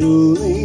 ruling.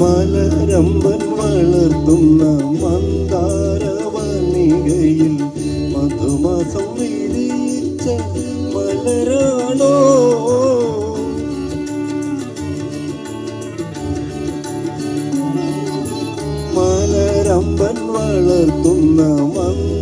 മലരമ്പൻ വളർത്തുന്ന മന്ദാരവണികയിൽ മധുമാസം വിരിച്ച മലരാണോ? മലരമ്പൻ വളർത്തുന്ന മന്ദ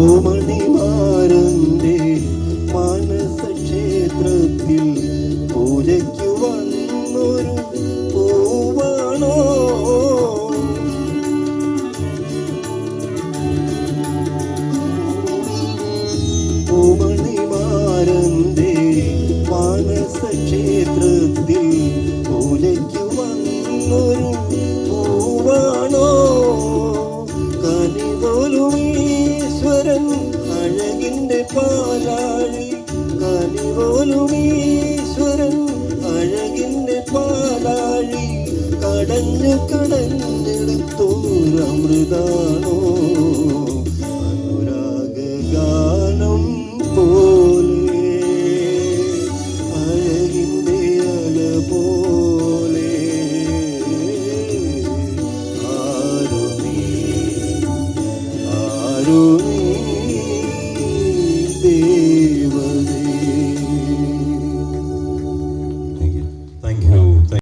പൂമണിമാരന്റെ മാനസക്ഷേത്രത്തിൽ പൂജയ്ക്കു വന്നൊരു പൂവാണോ? പൂമണിമാരന്റെ മാനസക്ഷേത്ര കടലുമീശ്വരൻ അഴകിന്റെ പാലാഴി കടഞ്ഞു കടഞ്ഞെടുത്തൂരമൃതാ